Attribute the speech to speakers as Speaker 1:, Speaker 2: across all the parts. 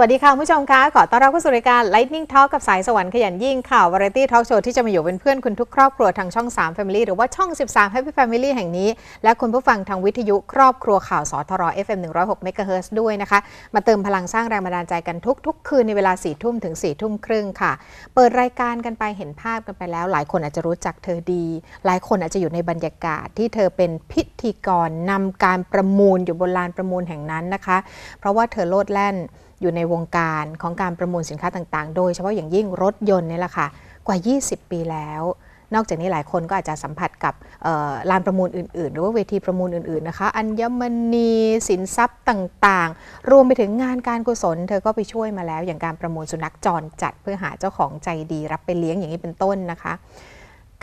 Speaker 1: วัสดีค่ะผู้ชมคะขอต้อนรับเข้าสู่รายการ Lightning Talk กับสายสวรรค์ขยันยิ่งข่าว Variety Talk Show ที่จะมาอยู่เป็นเพื่อนคุณทุกครอบครัวทางช่อง 3 Family หรือว่าช่อง 13 Happy Family แห่งนี้ และคุณผู้ฟังทางวิทยุครอบครัวข่าวสทร FM 106 MHz ด้วยนะคะ มาเติมพลังสร้างแรงบันดาลใจกันทุก ๆ คืนในเวลา4ทุ่มถึง4ทุ่มครึ่งค่ะ เปิดรายการกันไปเห็นภาพกันไปแล้ว หลายคนอาจจะรู้จักเธอดี หลายคนอาจจะอยู่ในบรรยากาศที่เธอเป็นพิธีกรนำการประมูลอยู่บนลานประมูลแห่งนั้นนะคะ เพราะว่าเธอโลดแล่น อยู่ในวงการของการประมูลสินค้าต่างๆ โดยเฉพาะอย่างยิ่งรถยนต์เนี่ยแหละค่ะกว่า 20 ปีแล้ว นอกจากนี้หลายคนก็อาจจะสัมผัสกับลานประมูลอื่น ๆ หรือว่าเวทีประมูลอื่น ๆ นะคะ อัญมณีสินทรัพย์ต่าง ๆ รวมไปถึงงานการกุศล เธอก็ไปช่วยมาแล้ว อย่างการประมูลสุนัขจรจัดเพื่อหาเจ้าของใจดีรับไปเลี้ยงอย่างนี้เป็นต้นนะคะ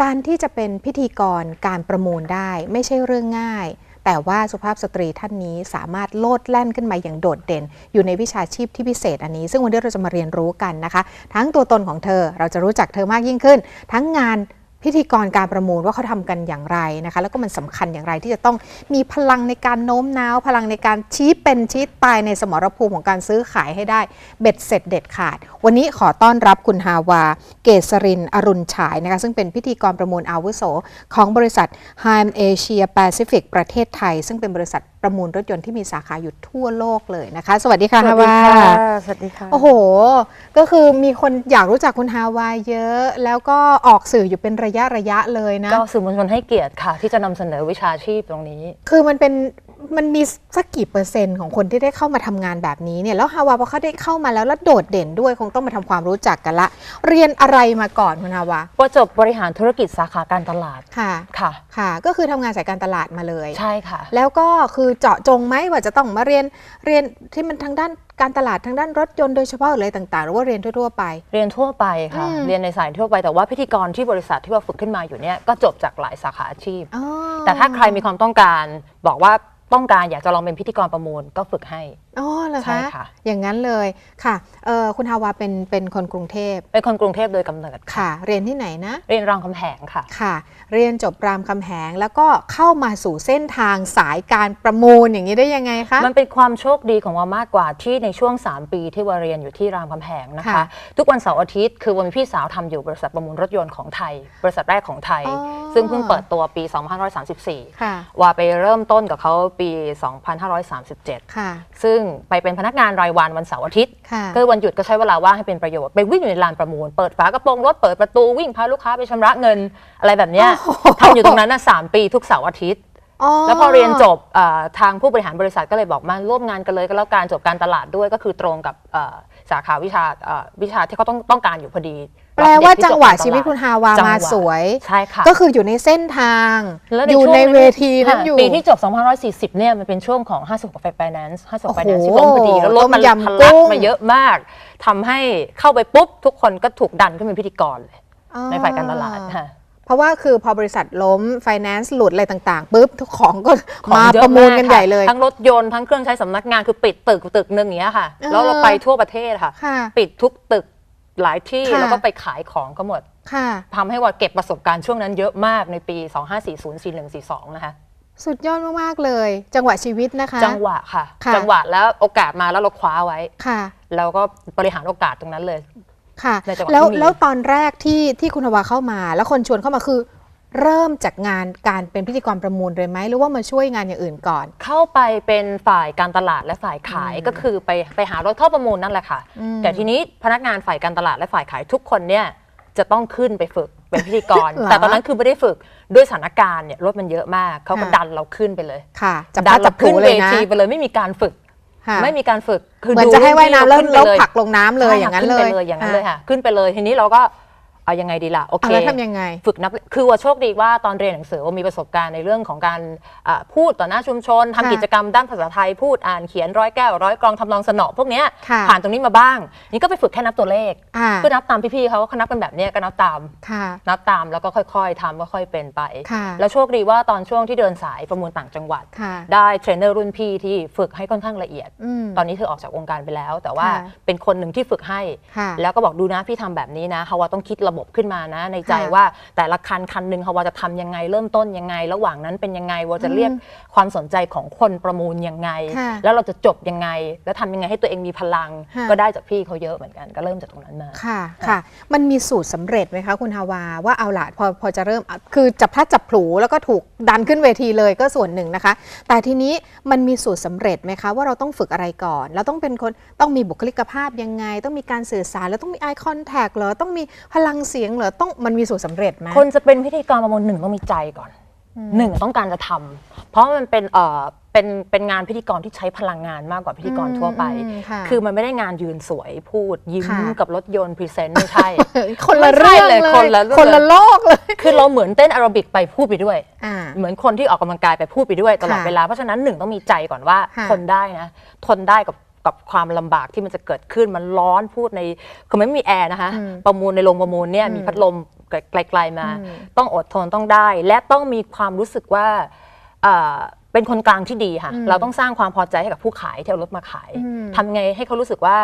Speaker 1: การที่จะเป็นพิธีกรการประมูลได้ไม่ใช่เรื่องง่าย แต่ว่าสุภาพสตรีท่านนี้สามารถโลดแล่นขึ้นมาอย่างโดดเด่น อยู่ในวิชาชีพที่พิเศษอันนี้ ซึ่งวันนี้เราจะมาเรียนรู้กันนะคะ ทั้งตัวตนของเธอเราจะรู้จักเธอมากยิ่งขึ้น ทั้งงาน พิธีกรการประมูลว่าเขาทำกันอย่างไรนะคะ แล้วก็มันสำคัญอย่างไรที่จะต้องมีพลังในการโน้มน้าว พลังในการชี้เป็นชี้ตายในสมรภูมิของการซื้อขายให้ได้เบ็ดเสร็จเด็ดขาด วันนี้ขอต้อนรับคุณฮาวา เกษริน อรุณฉายนะคะซึ่งเป็นพิธีกรประมูลอาวุโส ของบริษัท h i m Asia Pacific ประเทศไทย ซึ่งเป็นบริษัท ประมูลรถยนต์ที่มีสาขาอยู่ทั่วโลกเลยนะคะ สวัสดีค่ะฮาวา
Speaker 2: สวัสดีค่ะ
Speaker 1: โอ้โห ก็คือมีคนอยากรู้จักคุณฮาวาเยอะ แล้วก็ออกสื่ออยู่เป็นระยะระยะเลยนะ
Speaker 2: ก็สื่อมวลชนให้เกียรติค่ะ ที่จะนำเสนอวิชาชีพตรงนี้
Speaker 1: คือมันเป็น มันมีสักกี่เปอร์เซ็นต์ของคนที่ได้เข้ามาทำงานแบบนี้เนี่ยแล้วฮาวาพอเขาได้เข้ามาแล้วแล้วโดดเด่นด้วยคงต้องมาทำความรู้จักกันละ เรียนอะไรมาก่อนคุณฮาวา
Speaker 2: ว่าจบบริหารธุรกิจสาขาการตลาด
Speaker 1: ค่ะ
Speaker 2: ค่ะ
Speaker 1: ค่ะ ก็คือทำงานสายการตลาดมาเลย
Speaker 2: ใช่ค่ะ
Speaker 1: แล้วก็คือเจาะจงไหมว่าจะต้องมาเรียนเรียนที่มันทางด้านการตลาดทางด้านรถยนต์โดยเฉพาะอะไรต่างๆ หรือว่าเรียนทั่วๆไป
Speaker 2: เรียนทั่วไปค่ะ
Speaker 1: อืม
Speaker 2: เรียนในสายทั่วไปแต่ว่าพิธีกรที่บริษัทที่ว่าฝึกขึ้นมาอยู่เนี่ยก็จบจากหลายสาขาอาชีพ
Speaker 1: อ๋อ
Speaker 2: แต่ถ้าใครมีความต้องการบอกว่า ต้องการอยากจะลองเป็นพิธีกรประมูลก็ฝึกให้
Speaker 1: อ๋อเหรอ
Speaker 2: ใช่
Speaker 1: คะ
Speaker 2: ค่ะ
Speaker 1: อย่างนั้นเลยค่ะเอ่อคุณฮาวาเป็นเป็นคนกรุงเทพ
Speaker 2: เป็นคนกรุงเทพโดยกำเนิด
Speaker 1: ค่ะ เรียนที่ไหนนะ
Speaker 2: เรียนรามคำแหงค่ะ
Speaker 1: ค่ะ เรียนจบรามคำแหงแล้วก็เข้ามาสู่เส้นทางสายการประมูลอย่างนี้ได้ยังไงคะ
Speaker 2: มันเป็นความโชคดีของวามากกว่าที่ในช่วง 3 ปีที่วาเรียนอยู่ที่รามคำแหงนะคะ
Speaker 1: ค่ะ
Speaker 2: ทุกวันเสาร์อาทิตย์คือวันมีพี่สาวทำอยู่บริษัทประมูลรถยนต์ของไทย บริษัทแรกของไทย
Speaker 1: อ๋อ
Speaker 2: ซึ่งเพิ่งเปิดตัวปี 2534
Speaker 1: ค่ะ
Speaker 2: ว่าไปเริ่มต้นกับเขาปี 2537
Speaker 1: ค่ะ
Speaker 2: ซึ่งไปเป็นพนักงานรายวันวันเสาร์อาทิตย์
Speaker 1: ค่ะ
Speaker 2: ก็วันหยุดก็ใช้เวลาว่างให้เป็นประโยชน์ ไปวิ่งอยู่ในลานประมูล เปิดฝากระโปรงรถเปิดประตูวิ่งพาลูกค้าไปชำระเงินอะไรแบบเนี้ย
Speaker 1: โอ้โห
Speaker 2: ทำอยู่ตรงนั้นน่ะสามปีทุกเสาร์อาทิตย์แล้วพอเรียนจบเอ่อทางผู้บริหารบริษัทก็เลยบอกมาร่วมงานกันเลยก็แล้วการจบการตลาดด้วยก็คือตรงกับเอ่อสาขาวิชาเอ่อวิชาที่เขาต้องต้องการอยู่พอดี
Speaker 1: แปลว่า
Speaker 2: รับเด็กที่
Speaker 1: จังหวะ
Speaker 2: บกรตลาด
Speaker 1: ชีวิตคุณฮาวา
Speaker 2: จังห
Speaker 1: มาวะสวย
Speaker 2: ใช่ค่ะ
Speaker 1: ก็คืออยู่ในเส้นทาง
Speaker 2: แล้ว
Speaker 1: อยู่
Speaker 2: ช่วง
Speaker 1: ในเวทีนั้น
Speaker 2: ค่ะ
Speaker 1: อยู่
Speaker 2: ปีที่จบ 2540 เนี่ยมันเป็นช่วงของ50กว่าไฟแนนซ์50
Speaker 1: โอ้โห
Speaker 2: ไฟแนนซ์ที่ล้มพอดี แล้วรถมัน
Speaker 1: ต้มยำ
Speaker 2: ทะลัก
Speaker 1: กุ้ง
Speaker 2: มาเยอะมากทำให้เข้าไปปุ๊บ ทุกคนก็ถูกดันขึ้นเป็นพิธีกรเลย
Speaker 1: อ๋อ
Speaker 2: ในฝ่ายการตลาดค่ะ
Speaker 1: เพราะว่าคือพอบริษัทล้ม finance หลุดอะไรต่างๆปุ๊บทุกของก็
Speaker 2: ของ
Speaker 1: มา
Speaker 2: เยอ
Speaker 1: ประมูลกัน
Speaker 2: ค่
Speaker 1: ใหญ่เลย
Speaker 2: ทั้งรถยนต์ทั้งเครื่องใช้สำนักงานคือปิดตึกตึกหนึ่งอย่างเงี้ยค่ะ
Speaker 1: เออ
Speaker 2: แล้วเราไปทั่วประเทศค่ะ
Speaker 1: ค่ะ
Speaker 2: ปิดทุกตึก หลายที่
Speaker 1: ค่ะ
Speaker 2: แล้วก็ไปขายของก็หมด
Speaker 1: ค่ะ
Speaker 2: ทำให้ว่าเก็บประสบการณ์ช่วงนั้นเยอะมากในปี 25404142 นะคะ
Speaker 1: สุดยอดมาก ๆ เลย จังหวะชีวิตนะคะ
Speaker 2: จังหวะค่ะ
Speaker 1: ค่ะ
Speaker 2: จังหวะแล้วโอกาสมาแล้วเราคว้าไว้
Speaker 1: ค่ะ
Speaker 2: แล้วก็บริหารโอกาสตรงนั้นเลย
Speaker 1: ค่ะ
Speaker 2: ในจังหวะ
Speaker 1: แล้ว
Speaker 2: ที่มี
Speaker 1: แล้วตอนแรกที่ที่คุณฮาวาเข้ามา แล้วคนชวนเข้ามาคือ เริ่มจากงานการเป็นพิธีกรประมูลเลยไหมหรือว่ามาช่วยงานอย่างอื่นก่อน
Speaker 2: เข้าไปเป็นฝ่ายการตลาดและฝ่ายขาย
Speaker 1: อืม
Speaker 2: ก็คือไปไปหารถเข้าประมูลนั่นแหละค่ะ
Speaker 1: อืม
Speaker 2: แต่ทีนี้พนักงานฝ่ายการตลาดและฝ่ายขายทุกคนเนี่ยจะต้องขึ้นไปฝึกเป็นพิธีกร
Speaker 1: เหรอ
Speaker 2: แต่ตอนนั้นคือไม่ได้ฝึกด้วยสถานการณ์เนี่ยรถมันเยอะมากเขาก็
Speaker 1: ค่ะ
Speaker 2: ดันเราขึ้นไปเลย
Speaker 1: ค่ะจับ
Speaker 2: ดั
Speaker 1: พลัด
Speaker 2: น
Speaker 1: จั
Speaker 2: เรา
Speaker 1: บผ
Speaker 2: ขึ้
Speaker 1: ลู
Speaker 2: น
Speaker 1: เล
Speaker 2: เวย
Speaker 1: นะ
Speaker 2: ทีไปเลยไม่มีการฝึก
Speaker 1: ค่ะ
Speaker 2: ไม่มีการฝึกคือ
Speaker 1: เหมือน
Speaker 2: ดู
Speaker 1: จะให้ว่ายน้ำแล้ว
Speaker 2: ขึ้ไป
Speaker 1: แล้ว
Speaker 2: เย
Speaker 1: ผลักลงน้ำเลย
Speaker 2: ใช่
Speaker 1: อย่างนั้น
Speaker 2: ขึ้
Speaker 1: เลย
Speaker 2: ไปเลยอย่างนั้นเลยค่ะ ขึ้นไปเลยทีนี้เราก็ เอายังไงดีล่ะโอเค
Speaker 1: อะแล้วทำยังไง
Speaker 2: ฝึกนับคือว่าโชคดีว่าตอนเรียนหนังสือว่ามีประสบการณ์ในเรื่องของการอ่าพูดต่อหน้าชุมชนทำ
Speaker 1: ค่ะ
Speaker 2: กิจกรรมด้านภาษาไทยพูดอ่านเขียนร้อยแก้วร้อยกรองทำนองสนอพวกเนี้ย
Speaker 1: ค่ะ
Speaker 2: ผ่านตรงนี้มาบ้าง นี่ก็ไปฝึกแค่นับตัวเลข
Speaker 1: อ่า
Speaker 2: ก็นับตามพี่ๆเขาเขานับกันแบบเนี้ยก็นับตาม
Speaker 1: ค่ะ
Speaker 2: นับตามแล้วก็ค่อยๆทำค่อยๆเป็นไป
Speaker 1: ค่ะ
Speaker 2: แล้วโชคดีว่าตอนช่วงที่เดินสายประมูลต่างจังหวัด
Speaker 1: ค่ะ
Speaker 2: ได้เทรนเนอร์รุ่นพี่ที่ฝึกให้ค่อนข้างละเอียด
Speaker 1: อืม
Speaker 2: ตอนนี้เธอออกจากวงการไปแล้ว แต่ว่า
Speaker 1: ค่ะ
Speaker 2: เป็นคนหนึ่งที่ฝึกให้
Speaker 1: ค่ะ
Speaker 2: แล้วก็บอกดูนะพี่ทำแบบนี้นะฮาวาต้องคิดระบบบบขึ้นมานะ ในใจ
Speaker 1: ค่ะ
Speaker 2: ว่าแต่ละคันคันหนึ่งฮาวาจะทำยังไงเริ่มต้นยังไง ระหว่างนั้นเป็นยังไงว่าจะเรียกความสนใจของคนประมูลยังไง
Speaker 1: ค่ะ
Speaker 2: แล้วเราจะจบยังไง แล้วทำยังไงให้ตัวเองมีพลัง
Speaker 1: ค่ะ
Speaker 2: ก็ได้จากพี่เขาเยอะเหมือนกันก็เริ่มจากตรงนั้นมา
Speaker 1: ค่ะค่ะ มันมีสูตรสำเร็จไหมคะคุณฮาวาว่าเอาละพอพอจะเริ่มอะคือจับพลัดจับผลูแล้วก็ถูกดันขึ้นเวทีเลยก็ส่วนหนึ่งนะคะ แต่ทีนี้มันมีสูตรสำเร็จไหมคะว่าเราต้องฝึกอะไรก่อนแล้วต้องเป็นคนต้องมีบุคลิกภาพยังไง ต้องมีการสื่อสารแล้วต้องมี eye contact เหรอต้องมีพลังเสียงเหรอต้องมันมีสูตรสำเร็จไหม
Speaker 2: คนจะเป็นพิธีกรประมูลหนึ่งต้องมีใจก่อนหนึ่งต้องการจะทำเพราะมันเป็นเอ่อเป็นเป็นงานพิธีกรที่ใช้พลังงานมากกว่าพิธีกรทั่วไป
Speaker 1: อืมค่ะ
Speaker 2: คือมันไม่ได้งานยืนสวยพูด ยิ้ม
Speaker 1: ค่ะ
Speaker 2: กับรถยนต์พรีเซนต์ไม่ใช่
Speaker 1: คนละเรื่อง
Speaker 2: ไม่ใช่เลย
Speaker 1: เลย
Speaker 2: คนละเรื่อง
Speaker 1: คนละโลกเลย
Speaker 2: คือเราเหมือนเต้นแอโรบิกไปพูดไปด้วย
Speaker 1: อ่า
Speaker 2: เหมือนคนที่ออกกำลังกายไปพูดไปด้วยตลอด
Speaker 1: ค่ะ
Speaker 2: เวลา เพราะฉะนั้นหนึ่งต้องมีใจก่อนว่า
Speaker 1: ค่ะ
Speaker 2: ทนได้นะ ทนได้กับ กับความลำบากที่มันจะเกิดขึ้นมันร้อนพูดในคือไม่มีแอร์นะคะ
Speaker 1: อืม
Speaker 2: ประมูลในโรงประมูลเนี่ย
Speaker 1: อืม
Speaker 2: มีพัดลมไกลๆมา
Speaker 1: อืม
Speaker 2: ต้องอดทนต้องได้ และต้องมีความรู้สึกว่าอ่าเป็นคนกลางที่ดีค่ะ
Speaker 1: อืม
Speaker 2: เราต้องสร้างความพอใจให้กับผู้ขายที่เอารถมาขาย
Speaker 1: อืม
Speaker 2: ทำยังไงให้เขารู้สึกว่า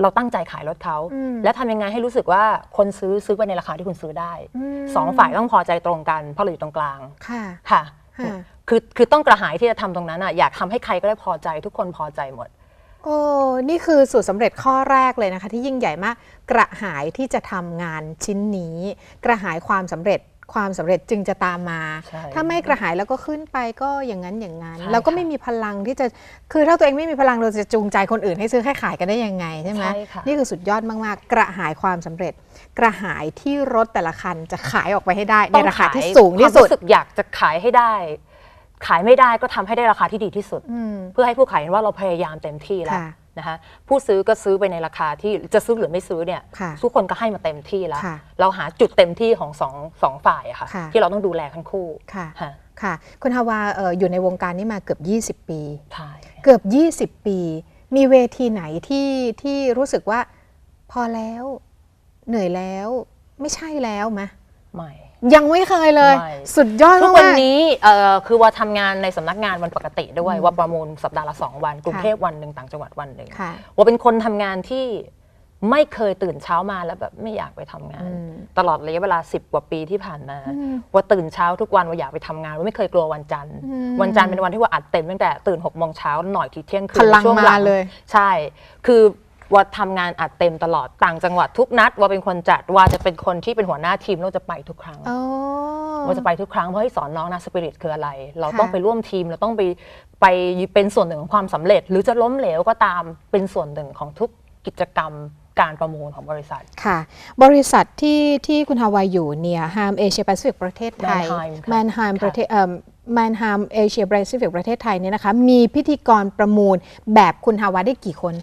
Speaker 2: เราตั้งใจขายรถเขา
Speaker 1: อืม
Speaker 2: และทำยังไงให้รู้สึกว่าคนซื้อซื้อไปในราคาที่คุณซื้อได้
Speaker 1: ม
Speaker 2: สองฝ่ายต้องพอใจตรงกัน เพราะเราอยู่ตรงกลาง
Speaker 1: ค่ะ
Speaker 2: ค่ะ
Speaker 1: ค่ะ
Speaker 2: คือคือต้องกระหายที่จะทำตรงนั้นอะอยากทำให้ใครก็ได้พอใจทุกคนพอใจหมด
Speaker 1: โอ้นี่คือสูตรสำเร็จข้อแรกเลยนะคะที่ยิ่งใหญ่มาก กระหายที่จะทำงานชิ้นนี้ กระหายความสำเร็จความสำเร็จจึงจะตามมา
Speaker 2: ใช่
Speaker 1: ถ้าไม่กระหายแล้วก็ขึ้นไปก็อย่างนั้นอย่างนั้น
Speaker 2: ใช่
Speaker 1: แล้วก็
Speaker 2: ค่ะ
Speaker 1: ไม่มีพลังที่จะ คือถ้าตัวเองไม่มีพลังเราจะจูงใจคนอื่นให้ซื้อให้ขายกันได้ยังไงใช่ไหม
Speaker 2: ใช่ค่ะ
Speaker 1: นี่คือสุดยอดมาก ๆ กระหายความสำเร็จ กระหายที่รถแต่ละคันจะขายออกไปให้ได้ในราคาที่สูงที่สุ
Speaker 2: ควา
Speaker 1: ด
Speaker 2: มรู้สึกอยากจะขายให้ได้ ขายไม่ได้ก็ทำให้ได้ราคาที่ดีที่สุด
Speaker 1: อืม
Speaker 2: เพื่อให้ผู้ขายเห็นว่าเราพยายามเต็มที่แล้ว
Speaker 1: ค่ะ
Speaker 2: นะคะผู้ซื้อก็ซื้อไปในราคาที่จะซื้อหรือไม่ซื้อเนี่ย
Speaker 1: ค่ะ
Speaker 2: ทุกคนก็ให้มาเต็มที่แล้ว
Speaker 1: ค่ะ
Speaker 2: เราหาจุดเต็มที่ของสองสองฝ่ายอะค่ะ
Speaker 1: ค่ะ
Speaker 2: ที่เราต้องดูแลทั้งคู่
Speaker 1: ค่ะ
Speaker 2: ค่ะ
Speaker 1: ค่ะคุณฮาวาเอ่ออยู่ในวงการนี้มาเกือบ 20 ปี
Speaker 2: ใช่
Speaker 1: เกือบ 20 ปี มีเวทีไหนที่ที่รู้สึกว่าพอแล้ว เหนื่อยแล้ว ไม่ใช่แล้วมะ
Speaker 2: ไม่
Speaker 1: ยังไม่เคยเลย
Speaker 2: ไม่
Speaker 1: สุดยอด
Speaker 2: ทุก
Speaker 1: มากๆ
Speaker 2: วันนี้เอ่อคือว่าทำงานในสำนักงานวันปกติด้วยว่าประมูลสัปดาห์ละสองวัน กรุงเทพวันหนึ่งต่างจังหวัดวันหนึ่ง
Speaker 1: ค่ะ
Speaker 2: ว่าเป็นคนทำงานที่ไม่เคยตื่นเช้ามาแล้วแบบไม่อยากไปทำงาน
Speaker 1: อืม
Speaker 2: ตลอดระยะเวลา 10 กว่าปีที่ผ่านมา
Speaker 1: อืม
Speaker 2: ว่าตื่นเช้าทุกวันว่าอยากไปทำงาน ว่าไม่เคยกลัววันจันทร์
Speaker 1: อืม
Speaker 2: วันจันทร์เป็นวันที่ว่าอัดเต็มตั้งแต่ตื่น6กโมงเช้าหน่อยทีเที่ยงคื
Speaker 1: พ
Speaker 2: น
Speaker 1: ลัง
Speaker 2: ช่วงห
Speaker 1: มาเลย
Speaker 2: ใช่ คือ ว่าทำงานอัดเต็มตลอดต่างจังหวัดทุกนัด ว่าเป็นคนจัดว่าจะเป็นคนที่เป็นหัวหน้าทีมเราจะไปทุกครั้ง
Speaker 1: อ๋อ
Speaker 2: ว่าจะไปทุกครั้งเพราะให้สอนน้องนะสปิริตคืออะไร เรา
Speaker 1: ค่ะ
Speaker 2: ต้องไปร่วมทีมเราต้องไปไปเป็นส่วนหนึ่งของความสำเร็จ หรือจะล้มเหลวก็ตามเป็นส่วนหนึ่งของทุกกิจกรรมการประมูลของบริษัท
Speaker 1: ค่ะ บริษัทที่ที่คุณฮาวายอยู่เนี่ยฮามเอเชียแปซิฟิกประเทศไทย
Speaker 2: Manheim ค่ะ
Speaker 1: แมนไฮม์
Speaker 2: ค่ะ
Speaker 1: ประเทศเอ่อแมนไฮม์เอเชียแปซิฟิกประเทศไทยเนี่ยนะคะมีพิธีกรประมูลแบบคุณฮาวาได้กี่คน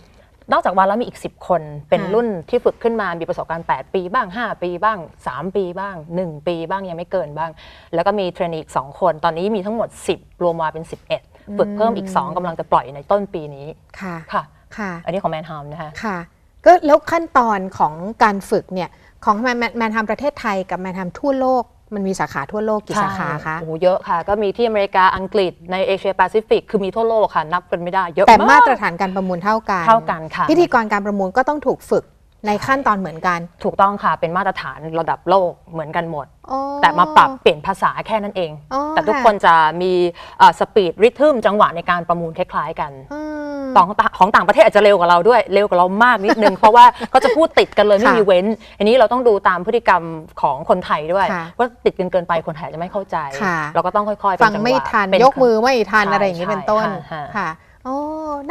Speaker 2: นอกจากวันแล้วมีอีก 10 คนเป็น
Speaker 1: ค่ะ
Speaker 2: รุ่นที่ฝึกขึ้นมามีประสบการณ์ 8 ปีบ้าง 5 ปีบ้าง 3 ปีบ้าง 1 ปีบ้างยังไม่เกินบ้าง แล้วก็มีเทรนนีอีก 2 คน ตอนนี้มีทั้งหมด 10 รวมมาเป็น 11 ฝึกเพิ่มอีก 2กำลังจะปล่อยในต้นปีนี้
Speaker 1: ค่ะ
Speaker 2: ค่ะ
Speaker 1: ค่ะ
Speaker 2: อันนี้ของแมนฮามนะคะ
Speaker 1: ค่ะก็แล้วขั้นตอนของการฝึกเนี่ยของแมนแมนทำประเทศไทยกับแมนทำทั่วโลก มันมีสาขาทั่วโลกกี่สาขาคะ
Speaker 2: โอ้โหเยอะค่ะ ก็มีที่อเมริกาอังกฤษในเอเชียแปซิฟิกคือมีทั่วโลกค่ะ นับกันไม่ได้เยอะ
Speaker 1: แต่
Speaker 2: ก
Speaker 1: มาตรฐานการประมูลเท่ากัน
Speaker 2: เท่ากันค่ะ
Speaker 1: พิธีกรการประมูลก็ต้องถูกฝึกในขั้นตอนเหมือนกัน
Speaker 2: ถูกต้องค่ะ เป็นมาตรฐานระดับโลกเหมือนกันหมด
Speaker 1: อ๋อ
Speaker 2: แต่มาปรับเปลี่ยนภาษาแค่นั้นเอง
Speaker 1: อ๋อ
Speaker 2: แต่ทุก
Speaker 1: ค่ะ
Speaker 2: คนจะมีสปีดริทึมจังหวะในการประมูลคล้ายๆกัน
Speaker 1: อืม
Speaker 2: ของต่างของต่างประเทศอาจจะเร็วกว่าเราด้วยเร็วกว่าเรามากนิดนึง เพราะว่าเขาจะพูดติดกันเลยไม่
Speaker 1: ค่ะ
Speaker 2: มีเว้น อันนี้เราต้องดูตามพฤติกรรมของคนไทยด้วย
Speaker 1: ค่ะ
Speaker 2: ว่าติดกันเกินไปคนไทยจะไม่เข้าใจ
Speaker 1: ค่ะ
Speaker 2: เราก็ต้องค่อยๆเป็น
Speaker 1: ฟัง
Speaker 2: จัหวะ
Speaker 1: ไม่ทัน
Speaker 2: เป็น
Speaker 1: ยกมือไม่ทัน
Speaker 2: ใช่
Speaker 1: อะไรอย่างนี้
Speaker 2: ใช่
Speaker 1: เป็นต้น
Speaker 2: ค่ะ
Speaker 1: ค่ะโอ้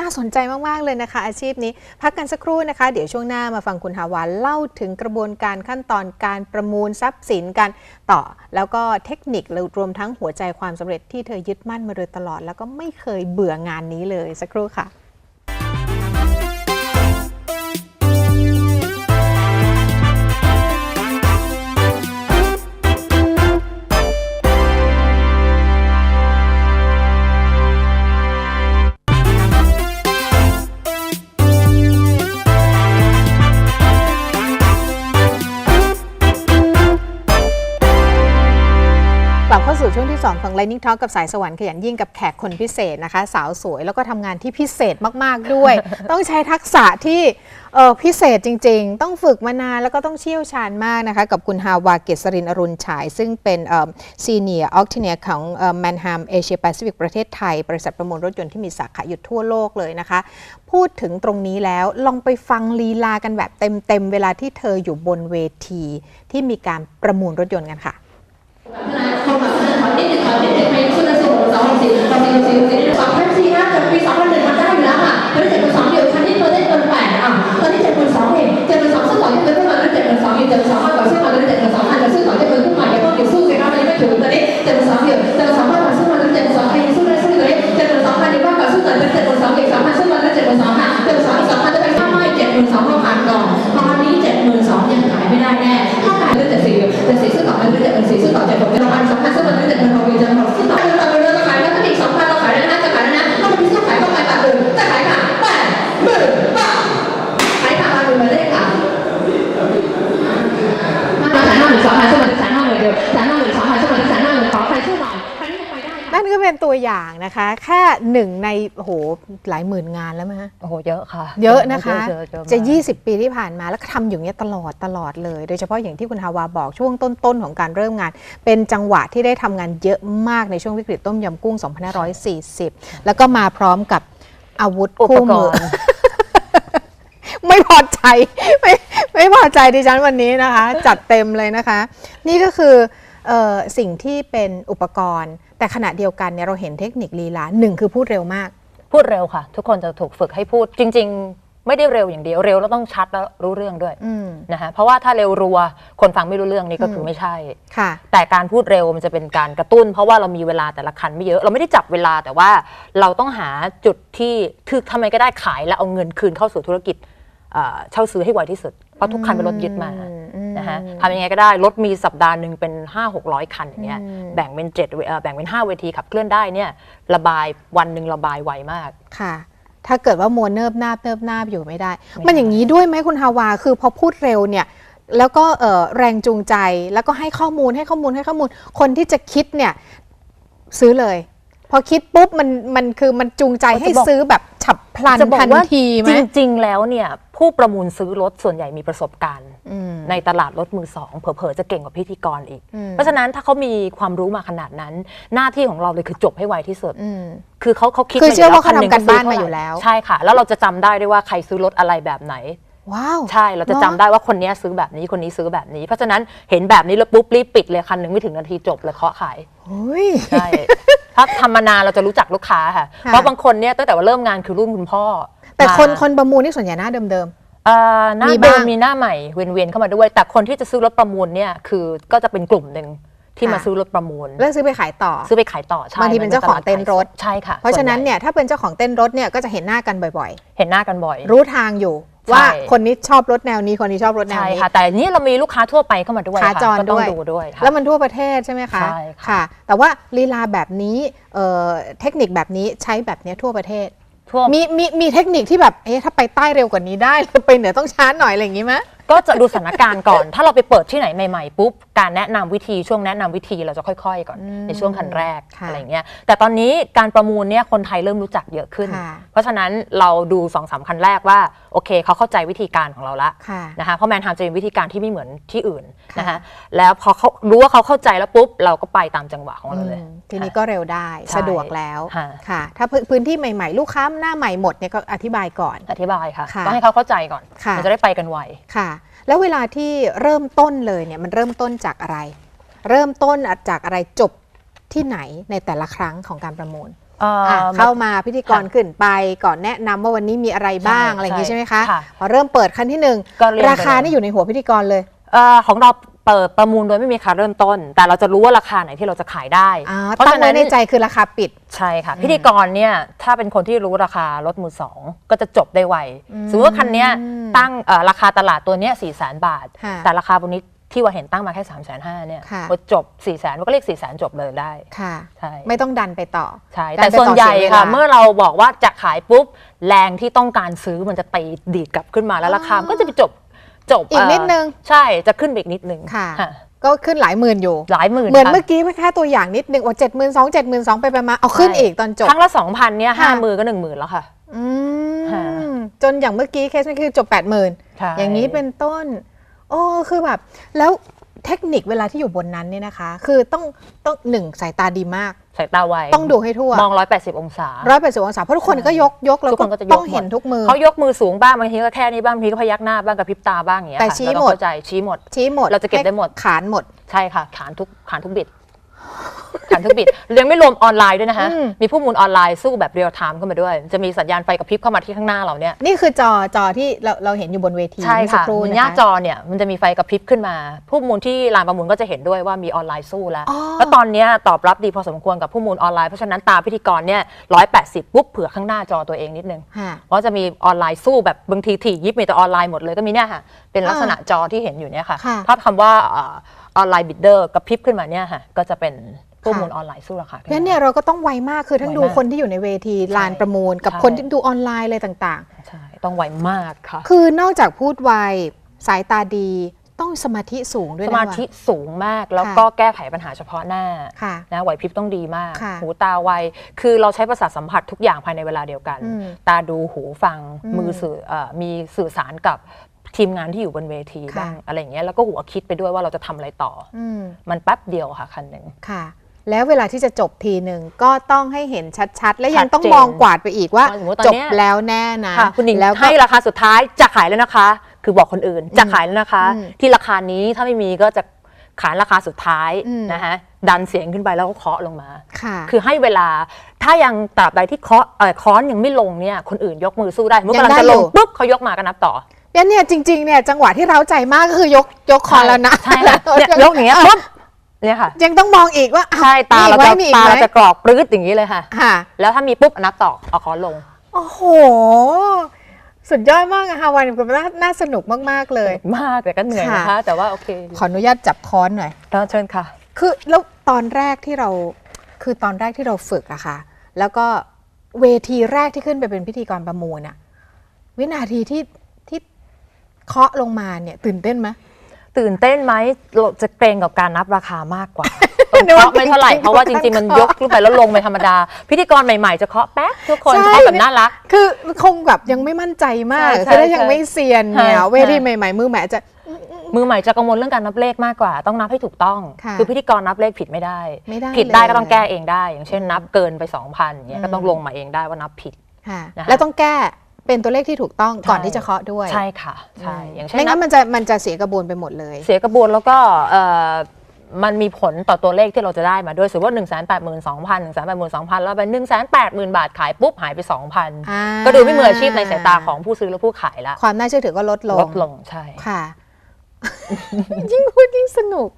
Speaker 1: น่าสนใจมาก ๆ เลยนะคะ อาชีพนี้ พักกันสักครู่นะคะ เดี๋ยวช่วงหน้ามาฟังคุณฮาวานเล่าถึงกระบวนการขั้นตอนการประมูลทรัพย์สินกันต่อ แล้วก็เทคนิครวมทั้งหัวใจความสำเร็จที่เธอยึดมั่นมาโดยตลอด แล้วก็ไม่เคยเบื่องานนี้เลยสักครู่ค่ะ 2 ของ Lightning Talk กับสายสวรรค์ขยันยิ่งกับแขกคนพิเศษนะคะ สาวสวยแล้วก็ทำงานที่พิเศษมาก ๆ ด้วย ต้องใช้ทักษะที่เอ่อพิเศษจริง ๆ ต้องฝึกมานานแล้วก็ต้องเชี่ยวชาญมากนะคะ กับคุณฮาวาเกษรินอรุณฉาย ซึ่งเป็นซีเนียร์ออกเทเนียของแมนฮัมเอเชียแปซิฟิกประเทศไทย บริษัทประมูลรถยนต์ที่มีสาขาอยู่ทั่วโลกเลยนะคะ พูดถึงตรงนี้แล้วลองไปฟังลีลากันแบบเต็ม ๆ เวลาที่เธออยู่บนเวทีที่มีการประมูลรถยนต์กันค่ะ
Speaker 3: ได้อยู่แล้วอะตอนนี้เจ็ดหมื่นสองอยู่คันนี้ตัวได้เกินแปดอะตอนนี้เจ็ดหมื่นสองเองเจ็ดหมื่นสองซื้อต่อที่เป็นขึ้นมาแล้วเจ็ดหมื่นสองอยู่เจ็ดหมื่นสองมากกว่าซื้อมาแล้วเจ็ดหมื่นสองอาจจะซื้อต่อที่เป็นขึ้นมาอย่าต้องอยู่สู้สิครับมันยังไม่ถึงตอนนี้เจ็ดหมื่นสองอยู่เจ็ดหมื่นสองมากกว่าซื้อมาแล้วเจ็ดหมื่นสองใครสู้ได้สู้เลยเจ็ดหมื่นสองพันดีมากกว่าซื้อต่อเป็นเจ็ดหมื่นสองอีกสองพันซื้อมาแล้วเจ็ดหมื่น
Speaker 1: เป็นตัวอย่างนะคะ แค่หนึ่งในโอ้โหหลายหมื่นงานแล้วไหมฮะ
Speaker 2: โอ้โหเยอะค่ะ
Speaker 1: เยอะนะคะ
Speaker 2: เยอเยอมาก
Speaker 1: จะ 20 ปีที่ผ่านมาแล้วก็ทำอยู่อย่างเงี้ยตลอดตลอดเลย โดยเฉพาะอย่างที่คุณฮาวาบอกช่วงต้นๆ ของการเริ่มงาน เป็นจังหวะที่ได้ทำงานเยอะมากในช่วงวิกฤตต้มยำกุ้ง 2540 แล้วก็มาพร้อมกับอาวุธ
Speaker 2: อุป
Speaker 1: คู่
Speaker 2: ก
Speaker 1: มือ
Speaker 2: รณ์
Speaker 1: ไม่พอใจไม่ไม่พอใจดิฉันวันนี้นะคะ จัดเต็มเลยนะคะ นี่ก็คือเออสิ่งที่เป็นอุปกรณ์ แต่ขณะเดียวกันเนี่ยเราเห็นเทคนิคลีลาหนึ่งคือพูดเร็วมาก
Speaker 2: พูดเร็วค่ะ ทุกคนจะถูกฝึกให้พูดจริง ๆ ไม่ได้เร็วอย่างเดียวเร็วแล้วต้องชัดแล้วรู้เรื่องด้วย
Speaker 1: อืม
Speaker 2: นะคะเพราะว่าถ้าเร็วรัวคนฟังไม่รู้เรื่องนี่ก็คือไม่ใช่
Speaker 1: ค่ะ
Speaker 2: แต่การพูดเร็วมันจะเป็นการกระตุ้น เพราะว่าเรามีเวลาแต่ละคันไม่เยอะ เราไม่ได้จับเวลาแต่ว่าเราต้องหาจุดที่คือทำไมก็ได้ขายแล้วเอาเงินคืนเข้าสู่ธุรกิจเอ่อเช่าซื้อให้ไวที่สุด เพราะทุกคันเป็นรถยึดมา
Speaker 1: อืม
Speaker 2: นะคะทำยังไงก็ได้ รถมีสัปดาห์หนึ่งเป็น 5 6 0 0 คันอย่างเงี้ย
Speaker 1: อืม
Speaker 2: แบ่งเป็นเจ็ดเวเอ่อแบ่งเป็น 5 เวทีขับเคลื่อนได้เนี่ยระบายวันหนึ่งระบายไวมาก
Speaker 1: ค่ะ ถ้าเกิดว่ามัวเนิบนาบเนิบนาบอยู่ไม่ได้
Speaker 2: ไม่
Speaker 1: มันอย่างนี้ด้วยไหมคุณฮาวา คือพอพูดเร็วเนี่ย แล้วก็เอ่อแรงจูงใจ แล้วก็ให้ข้อมูลให้ข้อมูลให้ข้อมูล คนที่จะคิดเนี่ย ซื้อเลย พอคิดปุ๊บมันมันคือมันจูงใจให้ซื้อแบบฉับพลัน
Speaker 2: จะบอก
Speaker 1: ทัน
Speaker 2: ว่า
Speaker 1: ทีไหม
Speaker 2: จริง ๆ แล้วเนี่ย ผู้ประมูลซื้อรถส่วนใหญ่มีประสบการณ์
Speaker 1: อืม
Speaker 2: ในตลาดรถมือสองเผลอๆจะเก่งกว่าพิธีกรอีก
Speaker 1: อืม
Speaker 2: เพราะฉะนั้นถ้าเขามีความรู้มาขนาดนั้น หน้าที่ของเราเลยคือจบให้ไวที่สุด
Speaker 1: อืม
Speaker 2: คือเขาเขาคิด
Speaker 1: คือเชื่อว่า
Speaker 2: คันหนึ่ง
Speaker 1: เขาทำการบ้าน
Speaker 2: ซื้
Speaker 1: มาอยู่แล้ว
Speaker 2: ใช่ค่ะ แล้วเราจะจำได้ด้วยว่าใครซื้อรถอะไรแบบไหน
Speaker 1: ว้าว
Speaker 2: ใช่เราจะจำได้ว่าคนเนี้ยซื้อแบบนี้คนนี้ซื้อแบบนี้ เพราะฉะนั้นเห็นแบบนี้แล้วปุ๊บรีบปิดเลยคันหนึ่งไม่ถึงนาทีจบเลยเคาะขาย
Speaker 1: เฮ้ย
Speaker 2: ใช่ถ้าทำมานานเราจะรู้จักลูกค้าค่ะ
Speaker 1: ค่ะ
Speaker 2: เพราะบางคนเนี่ยตั้งแต่ว่าเริ่มงานคือรุ่นคุณพ่อ
Speaker 1: แต่คน
Speaker 2: มา
Speaker 1: คนประมูลนี่ส่วนใหญ่หน้าเดิม
Speaker 2: เอ่อหน้า
Speaker 1: มี
Speaker 2: เดิ
Speaker 1: บ้ามง
Speaker 2: มีหน้าใหม่เวียนๆเข้ามาด้วย แต่คนที่จะซื้อรถประมูลเนี่ยคือก็จะเป็นกลุ่มหนึ่งที่
Speaker 1: ค่ะ
Speaker 2: มาซื้อรถประมูล
Speaker 1: ๆแล้วซื้อไปขายต่อ
Speaker 2: ซื้อไปขายต่อใช่
Speaker 1: บางทีเป็นเจ้าของเต้นรถ
Speaker 2: ใช่ค่ะ
Speaker 1: เพราะฉะนั้น
Speaker 2: ส่วใหญ่
Speaker 1: เนี่ยถ้าเป็นเจ้าของเต้นรถเนี่ยก็จะเห็นหน้ากันบ่อย
Speaker 2: เห็นหน้ากันบ่อย
Speaker 1: ๆรู้ทางอยู่
Speaker 2: ใช่
Speaker 1: ว่าคนนี้ชอบรถแนวนี้คนนี้ชอบรถแนว
Speaker 2: ใช่
Speaker 1: นี้
Speaker 2: ค่ะ แต่นี่เรามีลูกค้าทั่วไปเข้ามาด้วย
Speaker 1: ขา
Speaker 2: ค่ะ
Speaker 1: จร
Speaker 2: ก็ต้อ
Speaker 1: ด้
Speaker 2: ง
Speaker 1: วย
Speaker 2: ดูด้วยค่ะ
Speaker 1: แล้วมันทั่วประเทศใช่ไหมคะ
Speaker 2: ใช่ค่ะ
Speaker 1: ค่ะแต่ว่าลีลาแบบนี้เอ่อเทคนิคแบบนี้ใช้แบบเนี้ยทั่วประเทศ
Speaker 2: ทั่ว
Speaker 1: มีมีมีเทคนิคที่แบบเอ๊ะถ้าไปใต้เร็วกว่านี้ได้ไปเหนือต้องช้าหน่อยอะไรอย่างนี้ไหม
Speaker 2: ก็จะดูสถานการณ์ก่อน ถ้าเราไปเปิดที่ไหนใหม่ๆปุ๊บการแนะนำวิธีช่วงแนะนำวิธีเราจะค่อย ๆ ก่อน
Speaker 1: อืม
Speaker 2: ในช่วงคันแรก
Speaker 1: ค่ะ
Speaker 2: อะไรเงี้ยแต่ตอนนี้การประมูลเนี่ยคนไทยเริ่มรู้จักเยอะขึ้น
Speaker 1: ค่ะ
Speaker 2: เพราะฉะนั้นเราดู2อสคันแรกว่าโอเคเขาเข้าใจวิธีการของเราละ
Speaker 1: ค่ะ
Speaker 2: นะคะเพราะแมนทำจะเป็นวิธีการที่ไม่เหมือนที่อื่น
Speaker 1: ค่ะ
Speaker 2: นะคะแล้วพอเขารู้ว่าเขาเข้าใจแล้วปุ๊บเราก็ไปตามจังหวะของเราเลย
Speaker 1: อืมทีนี้ก็เร็วได้
Speaker 2: ใช่
Speaker 1: สะดวกแล้ว
Speaker 2: ค่ะ
Speaker 1: ค่ะถ้าพื้นพื้นที่ใหม่ ๆ ลูกค้าหน้าใหม่หมดเนี่ยก็อธิบายก่อน
Speaker 2: อธิบายค่ะ
Speaker 1: ค่ะ
Speaker 2: ต้องให้เขาเข้าใจก่อน
Speaker 1: ค่ะ
Speaker 2: มันจะได้ไปกันไว
Speaker 1: ค่ะ แล้วเวลาที่เริ่มต้นเลยเนี่ยมันเริ่มต้นจากอะไร เริ่มต้นจากอะไรจบที่ไหนในแต่ละครั้งของการประมูล
Speaker 2: เอ่อ
Speaker 1: อะ
Speaker 2: อ
Speaker 1: เข้ามาพิธีกร
Speaker 2: ค่ะ
Speaker 1: ขึ้นไปก่อนแนะนำว่าวันนี้มีอะไรบ้าง
Speaker 2: ใช่
Speaker 1: อะไรอย่างนี้
Speaker 2: ใช่
Speaker 1: ใช่ไหมคะ
Speaker 2: ค่ะ
Speaker 1: พอเริ่มเปิดคันที่หนึ่ง
Speaker 2: ก็เรียนไป
Speaker 1: ราคา
Speaker 2: เลย
Speaker 1: นี่อยู่ในหัวพิธีกรเลย
Speaker 2: เอ่อของเรา เปิดประมูลโดยไม่มีราคาเริ่มต้น แต่เราจะรู้ว่าราคาไหนที่เราจะขายได้
Speaker 1: อ๋อ
Speaker 2: เพราะ
Speaker 1: ตั้ง
Speaker 2: ฉะ
Speaker 1: ไว้
Speaker 2: นั้น
Speaker 1: ในใจคือราคาปิด
Speaker 2: ใช่ค่ะ พิธีกรเนี่ยถ้าเป็นคนที่รู้ราคารถมือสองก็จะจบได้ไว
Speaker 1: อืม
Speaker 2: สมมติว่าคันเนี้ยตั้งเอ่อราคาตลาดตัวเนี้ยสี่แสนบาท
Speaker 1: ค่ะ
Speaker 2: แต่ราคาบนนี้ที่ว่าเห็นตั้งมาแค่3ามแสนห้าเนี่ย
Speaker 1: ค่ะ
Speaker 2: พอจบ4ี่แสนก็เรียก4ี่แสนจบเลยได้
Speaker 1: ค่ะ
Speaker 2: ใช่
Speaker 1: ไม่ต้องดันไปต่อ
Speaker 2: ใช่
Speaker 1: ดั
Speaker 2: แต่
Speaker 1: ไป
Speaker 2: ส่วน
Speaker 1: ต่อ
Speaker 2: ใหญ่
Speaker 1: สียวลา
Speaker 2: ค่ะ เมื่อเราบอกว่าจะขายปุ๊บ แรงที่ต้องการซื้อมันจะตีดีดกลับขึ้นมาแล้วราคามันก็จะไปจบ จบ
Speaker 1: อีกนิดนึง
Speaker 2: เใช่จะขึ้นไปอีกนิดนึง
Speaker 1: ค่ะ ก็ขึ้นหลายหมื่นอยู่
Speaker 2: หลายหมื่น
Speaker 1: เหมือน
Speaker 2: ค่ะ
Speaker 1: เมื่อกี้แค่ตัวอย่างนิดนึงว่าเจ็ดหมื่นสองเจ็ดหมื่นสองไปไปมาเอาขึ้นอีกตอนจบ
Speaker 2: ครั้งละสองพันเนี่ย
Speaker 1: ค่ะ
Speaker 2: ห้ามือก็หนึ่งหมื่นแล้วค่ะ
Speaker 1: อื
Speaker 2: ค่ะ
Speaker 1: มจนอย่างเมื่อกี้เคสนี้คือจบแปดหมื่น
Speaker 2: ใช่
Speaker 1: อย่างนี้เป็นต้น โอ้คือแบบ แล้วเทคนิคเวลาที่อยู่บนนั้นเนี่ยนะคะ คือต้องต้องหนึ่งสายตาดีมาก
Speaker 2: สายตาไว
Speaker 1: ต้องดูให้ทั่ว
Speaker 2: มอง 180 องศา
Speaker 1: ร้อยแปดสิบองศาเพราะทุกคนก็ยกยกแล้ว
Speaker 2: ทุก
Speaker 1: ก็
Speaker 2: คนก็จะยก
Speaker 1: ต้องเห็น
Speaker 2: หมด
Speaker 1: ทุกมือ
Speaker 2: เขายกมือสูงบ้างบางทีก็แค่นี้บ้างบางทีก็พยักหน้าบ้างกับพริบตาบ้างอย่างเงี้ย
Speaker 1: แต่
Speaker 2: ค่ะ
Speaker 1: ชี้
Speaker 2: เราต้อง
Speaker 1: หมด
Speaker 2: เข้าใจชี้หมด
Speaker 1: ชี้หมด
Speaker 2: เราจะเก็บได้หมด
Speaker 1: ขานหมด
Speaker 2: ใช่ค่ะขานทุกขานทุกบิด ขานทุกบิดยังไม่รวมออนไลน์ด้วยนะคะ
Speaker 1: อืม
Speaker 2: มีผู้มูลออนไลน์สู้แบบเรียลไทม์เข้ามาด้วย จะมีสัญญาณไฟกระพริบเข้ามาที่ข้างหน้าเราเนี่ย
Speaker 1: นี่คือจอจอที่เราเราเห็นอยู่บนเวที
Speaker 2: ใช่
Speaker 1: เมื่อสัก
Speaker 2: ค่ะ
Speaker 1: ครู่
Speaker 2: บน
Speaker 1: นะ
Speaker 2: หน้า
Speaker 1: คะ
Speaker 2: จอเนี่ยมันจะมีไฟกระพริบขึ้นมา ผู้มูลที่ลานประมูลก็จะเห็นด้วยว่ามีออนไลน์สู้แล้ว
Speaker 1: อ๋อ
Speaker 2: แล้วตอนเนี้ยตอบรับดีพอสมควรกับผู้มูลออนไลน์เพราะฉะนั้นตาพิธีกรเนี่ยร้อยแปดสิบปุ๊บเผื่อข้างหน้าจอตัวเองนิดนึง
Speaker 1: ค่ะ
Speaker 2: เพราะจะมีออนไลน์สู้แบบบางทีถี่ยิบมีแต่ออนไลน์หมดเลยก็มีเนี่ยค่ะเป็นลักษณะจอที่เห็นอยู่เนี่ยค่ะ
Speaker 1: ค่ะ
Speaker 2: ถ้าคำว่าออนไลน์บิดเดอร์กระพริบขึ้นมาเนี่ยค่ะก็จะเป็น ผู้มูลออนไลน์สู้ราคาขึ้
Speaker 1: เพราะฉะนั้นเนี่ยเราก็ต้องไวมากคือทั้ง
Speaker 2: ไว
Speaker 1: ดู
Speaker 2: มาก
Speaker 1: คนที่อยู่ในเวทีลานประมูล กับ
Speaker 2: ใช่
Speaker 1: คนที่ดูออนไลน์อะไรต่าง
Speaker 2: ใช่ต้องไวมากค่ะ
Speaker 1: ๆคือนอกจากพูดไวสายตาดีต้องสมาธิสูงด้วย
Speaker 2: ส
Speaker 1: นะ
Speaker 2: มาธิ
Speaker 1: วะ
Speaker 2: สูงมากแล้ว
Speaker 1: ค่ะ
Speaker 2: ก็แก้ไขปัญหาเฉพาะหน้า
Speaker 1: ค่ะ
Speaker 2: นะไหวพริบต้องดีมาก
Speaker 1: ค่ะ
Speaker 2: หูตาไวคือเราใช้ประสาทสัมผัสทุกอย่างภายในเวลาเดียวกัน
Speaker 1: อืม
Speaker 2: ตาดูหูฟัง
Speaker 1: อืม
Speaker 2: มือสื่อเออมีสื่อสารกับทีมงานที่อยู่บนเวที
Speaker 1: ค่ะ
Speaker 2: บ้างอะไรอย่างเงี้ยแล้วก็หัวคิดไปด้วยว่าเราจะทำอะไรต่อ
Speaker 1: อืม
Speaker 2: มันแป๊บเดียวค่ะคันหนึ่ง
Speaker 1: ค่ะ แล้วเวลาที่จะจบทีหนึ่งก็ต้องให้เห็นชัดๆ และยังต้อง
Speaker 2: ชัดเจน
Speaker 1: มองกวาดไปอีกว่า
Speaker 2: สมมุติตอน
Speaker 1: จบ
Speaker 2: เนี้ย
Speaker 1: แล้วแน่นะ
Speaker 2: ค่ะคุณหญิง
Speaker 1: แล้วก็
Speaker 2: ให้ราคาสุดท้ายจะขายแล้วนะคะ คือบอกคนอื่นจะขายแล้วนะคะ
Speaker 1: อืม
Speaker 2: ที่ราคานี้ถ้าไม่มีก็จะขายราคาสุดท้าย
Speaker 1: อืม
Speaker 2: นะคะดันเสียงขึ้นไปแล้วก็เคาะลงมา
Speaker 1: ค่ะ
Speaker 2: คือให้เวลาถ้ายังตราบใดที่เคาะเอ่อค้อนยังไม่ลงเนี่ยคนอื่นยกมือสู้ได้เมื่อกำลังจะลง
Speaker 1: ยังได้อยู่
Speaker 2: ปุ๊บเขายกมาก็นับต่อ
Speaker 1: เนี่ยเนี่ยจริงๆเนี่ยจังหวะที่เราใจมากก็คือยกยกคอแล้วนะ
Speaker 2: ใช่ค่ะเนี่ยยกอย่างเงี้ยปุ๊บ เนี่ยค่ะ
Speaker 1: ยังต้องมองอีกว่าอ้ว
Speaker 2: ใช่ตา
Speaker 1: มีอี
Speaker 2: เรา
Speaker 1: กไหม
Speaker 2: จะ
Speaker 1: มีอีก
Speaker 2: ตา
Speaker 1: ไหม
Speaker 2: เราจะกรอกปรื้ดอย่างนี้เลยค่ะ
Speaker 1: ค่ะ
Speaker 2: แล้วถ้ามีปุ๊บนับต่อเอาค้อนลง
Speaker 1: โอ้โห สุดยอดมากอะค่ะวันนี้น่าน่าสนุกมากๆเลย
Speaker 2: มากแต่ก็เหนื่อยนะคะ
Speaker 1: ค่ะ
Speaker 2: แต่ว่าโอเค
Speaker 1: ขออนุญาตจับค้อนหน่อย
Speaker 2: แล้วเชิญค่ะ
Speaker 1: คือแล้วตอนแรกที่เราคือตอนแรกที่เราฝึกอะค่ะ แล้วก็เวทีแรกที่ขึ้นไปเป็นพิธีกรประมูลอะวินาทีที่ที่เคาะลงมาเนี่ยตื่นเต้นไหม
Speaker 2: ตื่นเต้นไหมเราจะเกรงกับการนับราคามากกว่า
Speaker 1: นึกว่า
Speaker 2: เคาะไม่เท่าไหร่เพราะว่าจริงๆ มันยกขึ้นไปแล้วลงไปธรรมดา พิธีกรใหม่ๆ จะเคาะแป๊บทุกคน
Speaker 1: ใช่
Speaker 2: จะเคาะแบบน่ารัก
Speaker 1: คือคงแบบยังไม่มั่นใจมาก
Speaker 2: ใช่ใช่
Speaker 1: คือถ้ายังไม่เซียนเนี่ย
Speaker 2: ใช่
Speaker 1: เวที
Speaker 2: ใช่
Speaker 1: ใหม่ๆ มือใหม่อาจจะ
Speaker 2: มือใหม่จะกังวลเรื่องการนับเลขมากกว่า ต้องนับให้ถูกต้อง
Speaker 1: ค่ะ
Speaker 2: อพิธีกรนับเลขผิดไม่ได้
Speaker 1: ไม่ได้
Speaker 2: ผิดได้
Speaker 1: เลย
Speaker 2: ก็ต้องแก้เองได้ อย่างเช่นนับเกินไป 2,000อย่างเงี้ย
Speaker 1: อืม
Speaker 2: ก็ต้องลงมาเองได้ว่านับผิด
Speaker 1: ค่ะ
Speaker 2: นะคะ
Speaker 1: แล้วต้องแก้ เป็นตัวเลขที่ถูกต้องก่อน
Speaker 2: ใช่
Speaker 1: ที่จะเคาะด้วย
Speaker 2: ใช่ค่ะใช่อย่างเช่น
Speaker 1: ไม่
Speaker 2: นั
Speaker 1: งั้
Speaker 2: บ
Speaker 1: นมันจะมันจะเสียกระบวนไปหมดเลย
Speaker 2: เสียกระบวนแล้วก็เอ่อมันมีผลต่อตัวเลขที่เราจะได้มาด้วยสมมติว่า1 8 2 0 0 0 1 8 2 0 0แล้วไป1 8 0 0 0 0บาทขายปุ๊บหายไป
Speaker 1: อ่า
Speaker 2: 2,000ก็ดูไม่มืออาชีพในสายตาของผู้ซื้อและผู้ขายละ
Speaker 1: ความน่าเชื่อถือก็ลดลง
Speaker 2: ลดลงใช่
Speaker 1: ค่ะ ยิ่งพูดยิ่งสนุก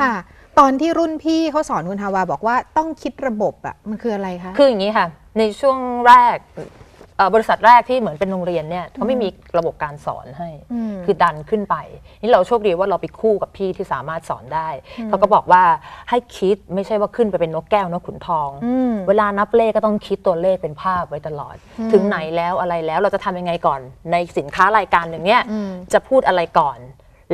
Speaker 1: ค่ะ ตอนที่รุ่นพี่เขาสอนคุณฮาวาบอกว่าต้องคิดระบบอะมันคืออะไรคะ
Speaker 2: คืออย่างนี้ค่ะ ในช่วงแรก เอ่อบริษัทแรกที่เหมือนเป็นโรงเรียนเนี่ยเขาไม่มีระบบการสอนให้
Speaker 1: อืม
Speaker 2: คือดันขึ้นไป นี่เราโชคดีว่าเราไปคู่กับพี่ที่สามารถสอนได้ เขาก็บอกว่าให้คิดไม่ใช่ว่าขึ้นไปเป็นนกแก้วนกขุนทอง
Speaker 1: อืม
Speaker 2: เวลานับเลขก็ต้องคิดตัวเลขเป็นภาพไว้ตลอด ถึงไหนแล้วอะไรแล้วเราจะทำยังไงก่อน ในสินค้ารายการหนึ่งเนี่ย
Speaker 1: อืม
Speaker 2: จะพูดอะไรก่อน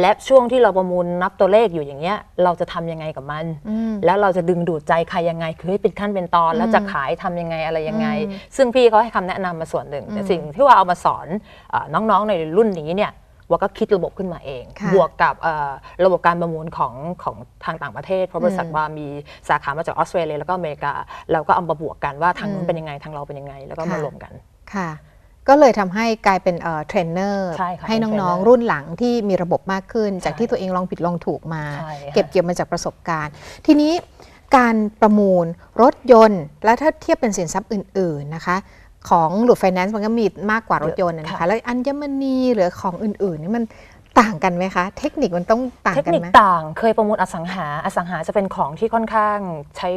Speaker 2: และช่วงที่เราประมูลนับตัวเลขอยู่อย่างเงี้ย เราจะทำยังไงกับมัน
Speaker 1: อืม
Speaker 2: แล้วเราจะดึงดูดใจใครยังไง คือให้เป็นขั้นเป็นตอน แล้วจะขายทำยังไงอะไรยังไงซึ่งพี่เขาให้คำแนะนำมาส่วนหนึ่ง แต่สิ่งที่ว่าเอามาสอนเออน้องๆในรุ่นนี้เนี่ยว่าก็คิดระบบขึ้นมาเอง
Speaker 1: ค่ะ
Speaker 2: บวกกับเอ่อระบบการประมูลของของทางต่างประเทศเพราะบริษัท
Speaker 1: อืม
Speaker 2: ว่ามีสาขามาจากออสเตรเลียแล้วก็อเมริกาเราก็เอามาบวกกันว่าทางนู้
Speaker 1: อื
Speaker 2: น
Speaker 1: ม
Speaker 2: เป็นยังไงทางเราเป็นยังไง แล้วก็มา
Speaker 1: ค่ะ
Speaker 2: รวมกัน
Speaker 1: ค่ะ ก็เลยทำให้กลายเป็นเอ่อเทรนเนอร์
Speaker 2: ใช่ค่ะ
Speaker 1: ให้
Speaker 2: เป็น
Speaker 1: น้อง
Speaker 2: trainer
Speaker 1: ๆรุ่นหลังที่มีระบบมากขึ้น จาก
Speaker 2: ใช่
Speaker 1: ที่ตัวเองลองผิดลองถูกมา
Speaker 2: ใช่ค่ะ
Speaker 1: เก็บเกี่ยวมาจากประสบการณ์ ทีนี้การประมูลรถยนต์ และถ้าเทียบเป็นสินทรัพย์อื่น ๆนะคะ ของหลุดไฟแนนซ์มันก็มีมากกว่ารถยนต์นะนะคะแล้วอัญมณีหรือของอื่นๆนี่มันต่างกันไหมคะ เทคนิคมันต้องต่าง
Speaker 2: เทค
Speaker 1: กัน
Speaker 2: นิค
Speaker 1: ไหม
Speaker 2: ต่างเคยประมูลอสังหาอสังหาจะเป็นของที่ค่อนข้างใช้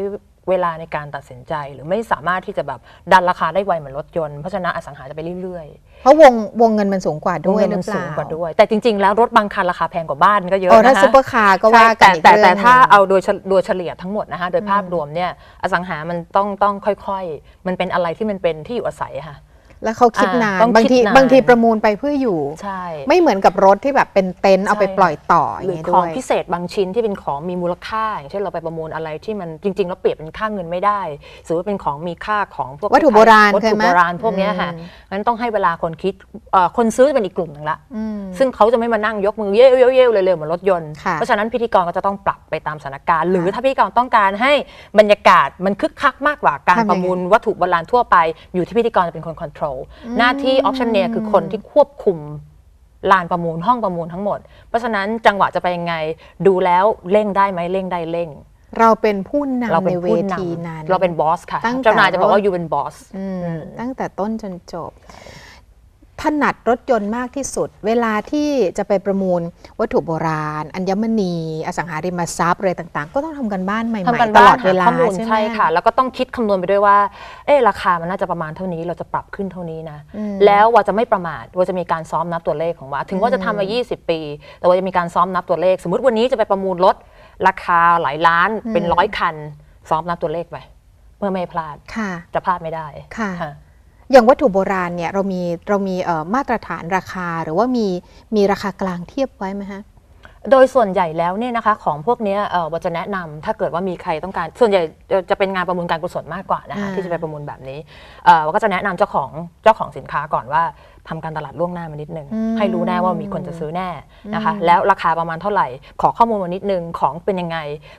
Speaker 2: เวลาในการตัดสินใจหรือไม่สามารถที่จะแบบดันราคาได้ไวเหมือนรถยนต์เพราะฉะนั้นอสังหาจะไปเรื่อย
Speaker 1: เพราะวงวงเงินมันสูงกว่า
Speaker 2: ๆ
Speaker 1: ด้วย
Speaker 2: เงิน
Speaker 1: หรื
Speaker 2: มั
Speaker 1: อนเป
Speaker 2: สู
Speaker 1: ล่าง
Speaker 2: กว่าด้วย แต่จริง ๆ แล้วรถบางคันราคาแพงกว่าบ้านก็เยอะ
Speaker 1: โอ้ถ้า
Speaker 2: นะคะ
Speaker 1: ซุปเปอร์คาร์ก็ว่า
Speaker 2: ใช่
Speaker 1: กัน
Speaker 2: แต่
Speaker 1: อีก
Speaker 2: แต่
Speaker 1: เรื่อง
Speaker 2: แต่ถ้า
Speaker 1: หนึ่ง
Speaker 2: เอาโดยเฉโดยเฉลี่ยทั้งหมดนะคะโดยภาพรวมเนี่ยอสังหามันต้องต้องค่อย ๆ มันเป็นอะไรที่มันเป็นที่อยู่อาศัยอะค่ะ
Speaker 1: แล้วเขาคิด
Speaker 2: อ่านา
Speaker 1: น
Speaker 2: ต้อง
Speaker 1: บาง
Speaker 2: คิด
Speaker 1: ที
Speaker 2: นาน
Speaker 1: บางทีประมูลไปเพื่ออยู่
Speaker 2: ใช่
Speaker 1: ไม่เหมือนกับรถที่แบบเป็นเต็นท์เอาไป
Speaker 2: ใช่
Speaker 1: ปล่อยต่ออ
Speaker 2: หรื
Speaker 1: ย่าง
Speaker 2: อ
Speaker 1: เงี้ย
Speaker 2: ของ
Speaker 1: ด้วย
Speaker 2: พิเศษบางชิ้นที่เป็นของมีมูลค่า อย่างเช่นเราไปประมูลอะไรที่มันจริงๆแล้วเปรียบเป็นค่าเงินไม่ได้สมมติว่าเป็นของมีค่าของพวก
Speaker 1: วัตถุโบราณ
Speaker 2: วัต
Speaker 1: เคย
Speaker 2: ถุ
Speaker 1: ไหม
Speaker 2: โบราณพวกเนี้ยค่ะ
Speaker 1: อืม
Speaker 2: งั้นต้องให้เวลาคนคิดเอ่อคนซื้อจะเป็นอีกกลุ่มหนึ่งละ
Speaker 1: อืม
Speaker 2: ซึ่งเขาจะไม่มานั่งยกมือเย้ยวเย้ยวเย้ยวเร็วๆเหมือนรถยนต์
Speaker 1: ค่ะ
Speaker 2: เพราะฉะนั้นพิธีกรก็จะต้องปรับไปตามสถานการณ์ หรือถ้าพิธีกรต้องการให้บรรยากาศมันคึกคักมากกว่าการ
Speaker 1: ทำยังไง
Speaker 2: ประมูลวัตถุโบราณทั่วไปอยู่ที่พิธีกรจะเป็นคนคอนโทรลหน้าที่ออ t ชั่นเนียคือคนที่ควบคุมลานประมูลห้องประมูลทั้งหมด เพราะฉะนั้นจังหวะจะไปยังไง ดูแล้วเร่งได้ไหมเร่งได้เร่ง
Speaker 1: เราเป็นผู้
Speaker 2: เรา
Speaker 1: นำ
Speaker 2: เป็
Speaker 1: ใน
Speaker 2: น
Speaker 1: เว
Speaker 2: ผู้น
Speaker 1: ทีนั้นำ
Speaker 2: เราเป็นบอสค่ะ
Speaker 1: ตั้งแต่
Speaker 2: เจ้านายจะบอก
Speaker 1: ร
Speaker 2: ว่า
Speaker 1: ถ
Speaker 2: อยู่เป็นบอส
Speaker 1: อืม
Speaker 2: อืม
Speaker 1: ตั้งแต่ต้นจนจบ ถนัดรถยนต์มากที่สุด เวลาที่จะไปประมูลวัตถุโบราณ อัญมณี อสังหาริมทรัพย์อะไรต่างๆ ก็ต้องทำกันบ้านใหม่
Speaker 2: ทำกัน
Speaker 1: ๆต
Speaker 2: บ้า
Speaker 1: ลอนดเวลา
Speaker 2: หาข้อมูล
Speaker 1: ใช่ไหม
Speaker 2: ใช่ค่ะ แล้วก็ต้องคิดคำนวณไปด้วยว่าเออราคามันน่าจะประมาณเท่านี้ เราจะปรับขึ้นเท่านี้นะ
Speaker 1: อืม
Speaker 2: แล้วว่าจะไม่ประมาทว่าจะมีการซ้อมนับตัวเลขของว่า ถึงว่าจะทำมา 20 ปี แต่ว่าจะมีการซ้อมนับตัวเลข สมมติวันนี้จะไปประมูลรถราคาหลายล้านเป็นร้อยคัน ซ้อมนับตัวเลขไปเพื่อไม่ให้พลาด
Speaker 1: ค่ะ
Speaker 2: จะพลาดไม่ได้
Speaker 1: ค่ะ
Speaker 2: ค่ะ
Speaker 1: อย่างวัตถุโบราณเนี่ยเรามีเรามีเอ่อมาตรฐานราคาหรือว่ามีมีราคากลางเทียบไว้ไหมฮะ
Speaker 2: โดยส่วนใหญ่แล้วเนี่ยนะคะของพวกเนี้ยเอ่อว่าจะแนะนำถ้าเกิดว่ามีใครต้องการ ส่วนใหญ่จะจะเป็นงานประมูลการกุศลมากกว่านะคะ
Speaker 1: อ่า
Speaker 2: ที่จะไปประมูลแบบนี้เอ่อว่าก็จะแนะนำเจ้าของเจ้าของสินค้าก่อนว่า ทำการตลาดล่วงหน้ามานิดนึง ให้รู้แน่ว่ามีคนจะซื้อแน่นะคะ แล้วราคาประมาณเท่าไหร่ ขอข้อมูลมานิดนึง ของเป็นยังไง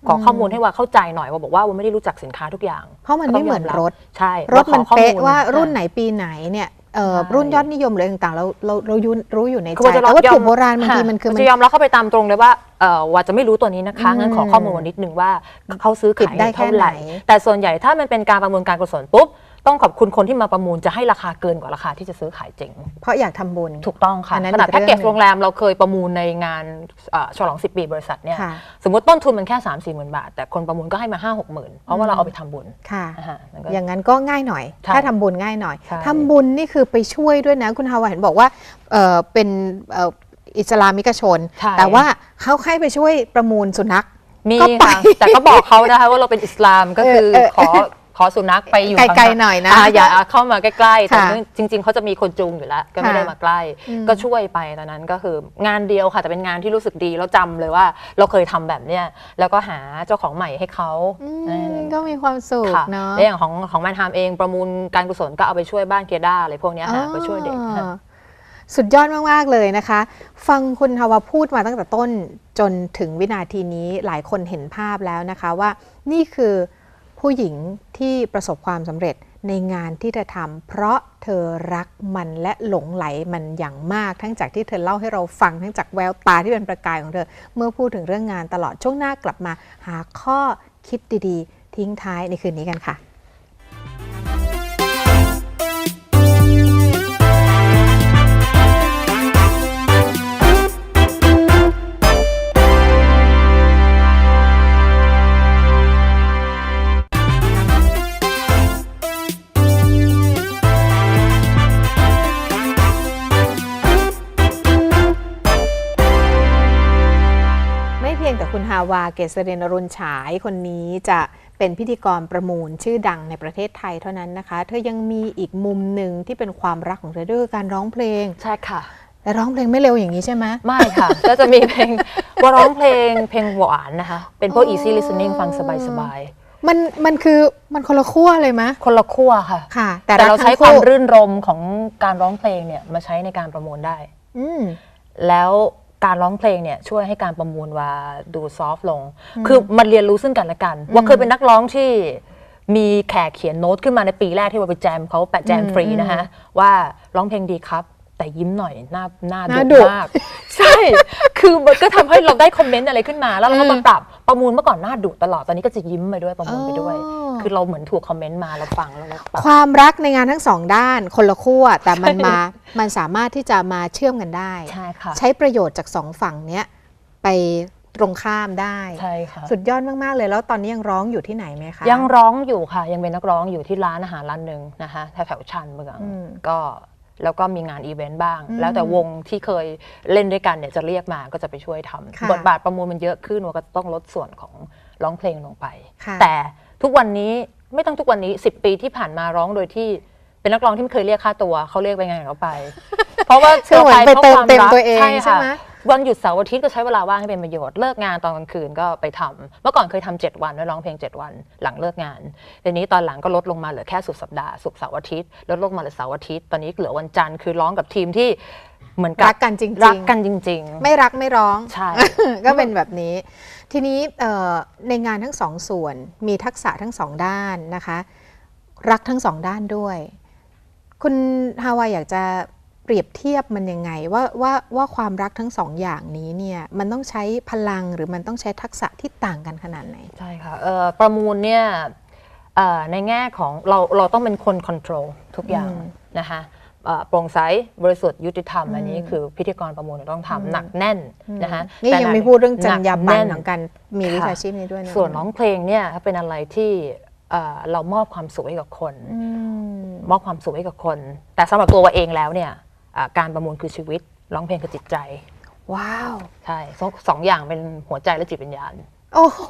Speaker 2: ขอข้อมูลให้ว่าเข้าใจหน่อยว่าบอกว่าว่าไม่ได้รู้จักสินค้าทุกอย่าง
Speaker 1: เพราะมันไม่เหมือนรถ
Speaker 2: ใช่
Speaker 1: รถมัน
Speaker 2: ขอข้อ
Speaker 1: เป๊ะ
Speaker 2: ล
Speaker 1: ว่ารุ่น
Speaker 2: อะ
Speaker 1: ไหนปีไหนเนี่ยเอ่อ
Speaker 2: ใช่
Speaker 1: รุ่นยอดนิยมหรืออะไรต่างๆเราเราเรารู้รู้อยู่ใน
Speaker 2: คือ
Speaker 1: ใจ
Speaker 2: มันจะ
Speaker 1: แต่วัตถุ
Speaker 2: ยอม
Speaker 1: โบราณบางที
Speaker 2: ค่ะ
Speaker 1: มันคือมัน
Speaker 2: จะยอมรับเข้าไปตามตรงเลยว่าเอ่อว่าจะไม่รู้ตัวนี้นะคะงั้นขอข้อมูลมานิดนึงว่าเขาซื้อ
Speaker 1: ปิด
Speaker 2: ขาย
Speaker 1: ได้
Speaker 2: เท่า
Speaker 1: แค่
Speaker 2: ไหร่
Speaker 1: ไหน
Speaker 2: แต่ส่วนใหญ่ถ้ามันเป็นการประมูลการกุศลปุ๊บ ต้องขอบคุณคนที่มาประมูลจะให้ราคาเกินกว่าราคาที่จะซื้อขายจริง
Speaker 1: เพราะอยากทำบุญ
Speaker 2: ถูกต้องค่ะ
Speaker 1: อันนั้น
Speaker 2: ขนาด
Speaker 1: อีก
Speaker 2: แพ็กเกจ
Speaker 1: เรื่องหนึ่ง
Speaker 2: โรงแรมเราเคยประมูลในงานเอ่อฉลอง 10 ปีบริษัทเนี่ย
Speaker 1: ค่ะ
Speaker 2: สมมติต้นทุนมันแค่3 4 0 0 0 0บาท แต่คนประมูลก็ให้มา 5 6หมื่นเพราะว่าเราเอาไปทำบุญ
Speaker 1: ค่ะ
Speaker 2: อ่าฮะมันก็
Speaker 1: อย่างนั้นก็ง่ายหน่อย
Speaker 2: ใช่
Speaker 1: ถ้าทำบุญง่ายหน่อย
Speaker 2: ใช่
Speaker 1: ทำบุญนี่คือไปช่วยด้วยนะ คุณฮาวาเห็นบอกว่าเอ่อเป็นเอ่ออิสลามิกชน
Speaker 2: ใช่
Speaker 1: แต่ว่าเขาให้ไปช่วยประมูลสุนัข
Speaker 2: มี
Speaker 1: ก็ไป
Speaker 2: ค่ะแต่ก็บอกเขานะคะว่าเราเป็นอิสลามก็คือ
Speaker 1: เออเออ
Speaker 2: ขอ ขอสุนัขไปอยู่
Speaker 1: ไกลๆา
Speaker 2: งๆ
Speaker 1: หน่อยนะา
Speaker 2: อย่าเข้ามาใกล้ๆแต่
Speaker 1: ค่ะ
Speaker 2: จริง ๆเขาจะมีคนจูงอยู่แล้ว ก็ไม่
Speaker 1: ค่ะ
Speaker 2: ได้มาใกล้
Speaker 1: อืม
Speaker 2: ก็ช่วยไปตอนนั้นก็คืองานเดียวค่ะแต่เป็นงานที่รู้สึกดีแล้วจำเลยว่า เราเคยทำแบบเนี้ยแล้วก็หาเจ้าของใหม่ให้เขา
Speaker 1: อืม
Speaker 2: เออ
Speaker 1: ก็มีความสุข
Speaker 2: ค่ะ
Speaker 1: เนาะ
Speaker 2: และอย่างของของแมนทามเองประมูลการกุศลก็เอาไปช่วยบ้านเกียด้าอะไรพวกเนี้ยค่ะไปช่วยเด็กค่ะ
Speaker 1: อ๋อสุดยอดมาก ๆ เลยนะคะ ฟังคุณฮาวาพูดมาตั้งแต่ต้นจนถึงวินาทีนี้หลายคนเห็นภาพแล้วนะคะว่านี่คือ ผู้หญิงที่ประสบความสำเร็จในงานที่เธอทำเพราะเธอรักมันและหลงไหลมันอย่างมาก ทั้งจากที่เธอเล่าให้เราฟังทั้งจากแววตาที่เป็นประกายของเธอ เมื่อพูดถึงเรื่องงานตลอดช่วงหน้ากลับมา หาข้อคิดดีๆ ทิ้งท้ายในคืนนี้กันค่ะาวาเกษเรนอรุณฉายคนนี้จะเป็นพิธีกรประมูลชื่อดังในประเทศไทยเท่านั้นนะคะ เธอยังมีอีกมุมหนึ่งที่เป็นความรักของเธอด้วยคือการร้องเพลง
Speaker 2: ใช่ค่ะ
Speaker 1: แต่ร้องเพลงไม่เร็วอย่างนี้ใช่ไหม
Speaker 2: ไม่ค่ะ ก็จะมีเพลงว่าร้องเพลงเพลงหวานนะคะ เป็นพวก easy listening ฟังสบาย
Speaker 1: มันมันคือมันคนละขั้วเลยไหม
Speaker 2: ๆคนละขั้วค่ะ
Speaker 1: ค่ะ แต่
Speaker 2: แต่
Speaker 1: ก
Speaker 2: เราใช้
Speaker 1: ทั้ง
Speaker 2: ความ
Speaker 1: คู่
Speaker 2: รื่นรมของการร้องเพลงเนี่ยมาใช้ในการประมูลได้
Speaker 1: อืม
Speaker 2: แล้ว การร้องเพลงเนี่ยช่วยให้การประมูลว่าดูซอฟต์ลง คือมันเรียนรู้ซึ่งกันและกัน ว่าเคยเป็นนักร้องที่มีแขกเขียนโน้ตขึ้นมาในปีแรกที่ว่าไปแจมเขาแปะแจม
Speaker 1: อืม
Speaker 2: ฟรีนะคะว่าร้องเพลงดีครับ แต่ยิ้มหน่อยหน้าหน้า
Speaker 1: หน้า
Speaker 2: ดุ
Speaker 1: ดุ
Speaker 2: มาก ใช่ คือมันก็ทำให้เราได้คอมเมนต์อะไรขึ้นมา แล้วเราก็มาปรับประมูลเมื่อก่อนหน้าดุตลอดตอนนี้ก็จะยิ้มไปด้วยประมูลไปด้วย
Speaker 1: อ๋อ
Speaker 2: คือเราเหมือนถูกคอมเมนต์มาเราฟังแล้วเราปรับ
Speaker 1: ความรักในงานทั้งสองด้านคนละขั้วแต่มันมา มันสามารถที่จะมาเชื่อมกันได้
Speaker 2: ใช่ค่ะ
Speaker 1: ใช้ประโยชน์จากสองฝั่งเนี้ยไปตรงข้ามได้
Speaker 2: ใช่ค่ะ
Speaker 1: สุดยอดมาก ๆ เลยแล้วตอนนี้ยังร้องอยู่ที่ไหนไหมคะ
Speaker 2: ยังร้องอยู่ค่ะ ยังเป็นนักร้องอยู่ที่ร้านอาหารร้านหนึ่งนะคะแถวแถวๆชันเมือง
Speaker 1: อืม
Speaker 2: ก็ แล้วก็มีงานอีเวนต์บ้าง
Speaker 1: อืม
Speaker 2: แล้วแต่วงที่เคยเล่นด้วยกันเนี่ยจะเรียกมาก็จะไปช่วยทำ
Speaker 1: ค่ะ
Speaker 2: บทบาทประมูลมันเยอะขึ้นว่าก็ต้องลดส่วนของร้องเพลงลงไป
Speaker 1: ค่ะ
Speaker 2: แต่ทุกวันนี้ไม่ต้องทุกวันนี้ 10 ปีที่ผ่านมาร้องโดยที่ เป็นนักร้องที่ไม่เคยเรียกค่าตัวเขาเรียกไปไงเขาไป เพราะว่า
Speaker 1: คือเหมือนไป
Speaker 2: รา
Speaker 1: เติม
Speaker 2: พราะ
Speaker 1: เต็ม
Speaker 2: รัก
Speaker 1: ตัวเอง
Speaker 2: ใช่
Speaker 1: ใช่
Speaker 2: ค่ะ
Speaker 1: ไหม
Speaker 2: วันหยุดเสาร์อาทิตย์ก็ใช้เวลาว่างให้เป็นประโยชน์เลิกงานตอนกลางคืนก็ไปทำเมื่อก่อนเคยทำเจ็ดวันด้วยร้องเพลงเจ็ดวัน หลังเลิกงานทีนี้ตอนหลังก็ลดลงมาเหลือแค่สุดสัปดาห์ศุกร์เสาร์อาทิตย์ลดลงมาเหลือเสาร์อาทิตย์ตอนนี้เหลือวันจันทร์คือร้องกับทีมที่เหมือนกับ
Speaker 1: รักกันจริงๆ
Speaker 2: รักกันจริง ๆ
Speaker 1: ไม่รักไม่ร้อง
Speaker 2: ใช่
Speaker 1: ก็เป็นแบบนี้ ทีนี้เอ่อในงานทั้งสองส่วนมีทักษะทั้งสองด้านนะคะ รักทั้งสองด้านด้วย คุณฮาวายอยากจะเปรียบเทียบมันยังไงว่าว่าว่าความรักทั้งสองอย่างนี้เนี่ยมันต้องใช้พลังหรือมันต้องใช้ทักษะที่ต่างกันขนาดไหน
Speaker 2: ใช่ค่ะเอ่อประมูลเนี่ยเอ่อในแง่ของเราเราต้องเป็นคนค o n t r o l ทุกอย่าง
Speaker 1: อืม
Speaker 2: นะคะเอ่อโปร่งใสบริสุทธิ์ยุติธรรมอันนี้คือพิธีกรประมูลต้องทำหนักแน่นนะคะ
Speaker 1: นี่
Speaker 2: แต่
Speaker 1: ยัง
Speaker 2: หก
Speaker 1: ไม่พูดเรื่องจรรยาบรรณ
Speaker 2: ห
Speaker 1: ข
Speaker 2: นั
Speaker 1: อกง
Speaker 2: แน่น
Speaker 1: การมีวิชา
Speaker 2: ค่ะ
Speaker 1: ชีพนี้ด้วยนะ
Speaker 2: ส่วนร้องเพลงเนี่ยเป็นอะไรที่ เอ่อเรามอบความสุขให้กับคน
Speaker 1: อืม
Speaker 2: มอบความสุขให้กับคน แต่สำหรับตัววาเองแล้วเนี่ยอ่าการประมูลคือชีวิตร้องเพลงคือจิตใจ
Speaker 1: ว้าว
Speaker 2: ใช่สองสองอย่างเป็นหัวใจและจิตวิญญาณ
Speaker 1: โอ้โห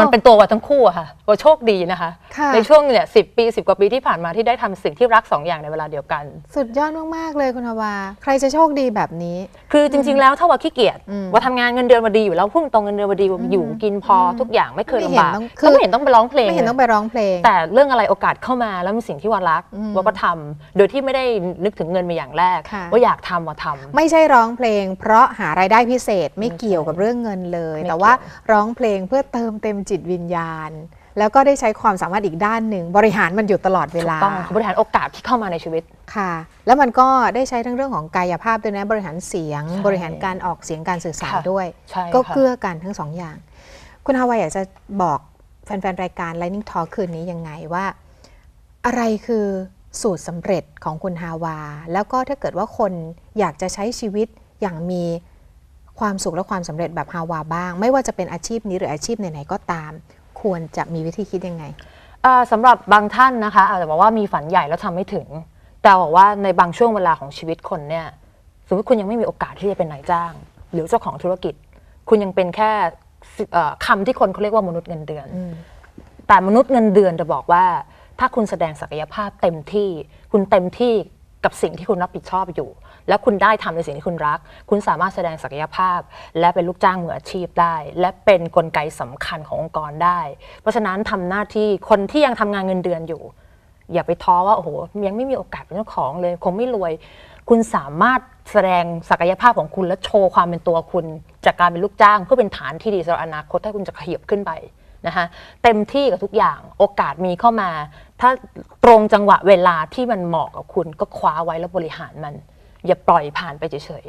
Speaker 2: มันเป็นตัววาทั้งคู่อะค่ะวาโชคดีนะคะ
Speaker 1: ค่ะ
Speaker 2: ในช่วงเนี่ยสิปีสิบกว่าปีที่ผ่านมาที่ได้ทำสิ่งที่รักสองอย่างในเวลาเดียวกัน
Speaker 1: สุดยอดมากๆเลยคุณฮาวา ใครจะโชคดีแบบนี้
Speaker 2: คือจริง ๆ แล้วถ้าว่าขี้เกียจ
Speaker 1: อืม
Speaker 2: ว่าทำงานเงินเดือนมาดีอยู่แล้วพุ่งตรงเงินเดือนมาดีอยู่กินพออ
Speaker 1: ม
Speaker 2: ทุกอย่างไม่เคย
Speaker 1: ไม่เห็น
Speaker 2: ลำบาก
Speaker 1: ต้อง
Speaker 2: ก็ไม่เห็นต้องไปร้องเพลง
Speaker 1: ไม่เห็นต้องไปร้องเพลง
Speaker 2: แต่เรื่องอะไรโอกาสเข้ามาแล้วมีสิ่งที่ว่ารัก
Speaker 1: อืม
Speaker 2: ว่าก็ทำโดยที่ไม่ได้นึกถึงเงินมาอย่างแรก
Speaker 1: ค่ะ
Speaker 2: ว่าอยากทำว่าทำ
Speaker 1: ไม่ใช่ร้องเพลง เพราะหารายได้พิเศษไม่เกี่ยวกับเรื่องเงินเลย
Speaker 2: ไม่
Speaker 1: แต่ว่า
Speaker 2: เกี่ยว
Speaker 1: ร้องเพลงเพื่อเติมเต็มจิตวิญญาณ แล้วก็ได้ใช้ความสามารถอีกด้านหนึ่ง บริหารมันอยู่ตลอดเวลา
Speaker 2: ต้องบริหารโอกาสที่เข้ามาในชีวิต
Speaker 1: ค่ะ แล้วมันก็ได้ใช้ทั้งเรื่องของกายภาพด้วยนะบริหารเสียง
Speaker 2: ใช่
Speaker 1: บริหารการออกเสียงการสื่อสาร
Speaker 2: ค่ะ
Speaker 1: ด้วย
Speaker 2: ใช่
Speaker 1: ก็
Speaker 2: ค่ะ
Speaker 1: เกื้อกันทั้งสองอย่าง คุณฮาวายอยากจะบอกแฟนๆรายการ Lightning Talk คืนนี้ยังไงว่า อะไรคือสูตรสำเร็จของคุณฮาวา แล้วก็ถ้าเกิดว่าคนอยากจะใช้ชีวิตอย่างมี ความสุขและความสำเร็จแบบฮาวาบ้าง ไม่ว่าจะเป็นอาชีพนี้หรืออาชีพไหนๆก็ตาม ควรจะมีวิธีคิดยังไง
Speaker 2: อ่าสำหรับบางท่านนะคะอาจจะบอกว่ามีฝันใหญ่แล้วทำไม่ถึง แต่บอกว่าในบางช่วงเวลาของชีวิตคนเนี่ยสมมติคุณยังไม่มีโอกาสที่จะเป็นนายจ้าง หรือเจ้าของธุรกิจ คุณยังเป็นแค่สิเอ่อคำที่คนเขาเรียกว่ามนุษย์เงินเดือน แต่มนุษย์เงินเดือนจะบอกว่า ถ้าคุณแสดงศักยภาพเต็มที่ คุณเต็มที่กับสิ่งที่คุณรับผิดชอบอยู่ แล้วคุณได้ทำในสิ่งที่คุณรัก คุณสามารถแสดงศักยภาพ และเป็นลูกจ้างมืออาชีพได้ และเป็นกลไกสำคัญขององค์กรได้ เพราะฉะนั้นทำหน้าที่คนที่ยังทำงานเงินเดือนอยู่ อย่าไปท้อว่าโอ้โหยังไม่มีโอกาสเป็นเจ้าของเลย คงไม่รวย คุณสามารถแสดงศักยภาพของคุณและโชว์ความเป็นตัวคุณ จากการเป็นลูกจ้าง เพื่อเป็นฐานที่ดีสำหรับอนาคตถ้าคุณจะขยับขึ้นไปนะคะเต็มที่กับทุกอย่างโอกาสมีเข้ามา ถ้าตรงจังหวะเวลาที่มันเหมาะกับคุณก็คว้าไว้แล้วบริหารมัน อย่าปล่อยผ่านไปเฉย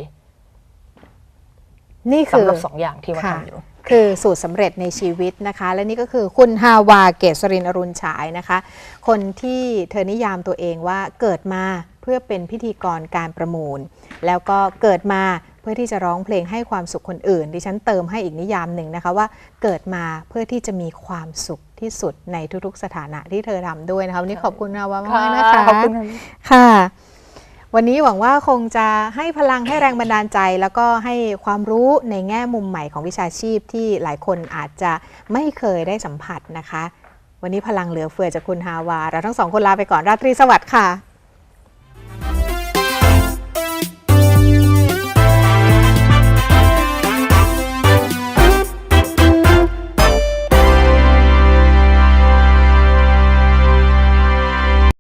Speaker 1: นี่
Speaker 2: ๆ
Speaker 1: คือ
Speaker 2: สำหรับสองอย่างที่ว่า
Speaker 1: ค่ะ
Speaker 2: ทำอยู่
Speaker 1: คือสูตรสำเร็จในชีวิตนะคะ และนี่ก็คือคุณฮาวาเกษรินอรุณฉายนะคะ คนที่เธอนิยามตัวเองว่าเกิดมาเพื่อเป็นพิธีกรการประมูล แล้วก็เกิดมาเพื่อที่จะร้องเพลงให้ความสุขคนอื่น ดิฉันเติมให้อีกนิยามหนึ่งนะคะว่าเกิดมาเพื่อที่จะมีความสุขที่สุดในทุกๆสถานะที่เธอทำด้วยนะคะวันนี้ขอบคุณฮาวามากๆนะคะ
Speaker 2: ขอบคุณค่ะ
Speaker 1: ค่ะ วันนี้หวังว่าคงจะให้พลังให้แรงบันดาลใจ แล้วก็ให้ความรู้ในแง่มุมใหม่ของวิชาชีพที่หลายคนอาจจะไม่เคยได้สัมผัสนะคะ วันนี้พลังเหลือเฟือจากคุณฮาวา เราทั้งสองคนลาไปก่อนราตรีสวัสดิ์ค่ะ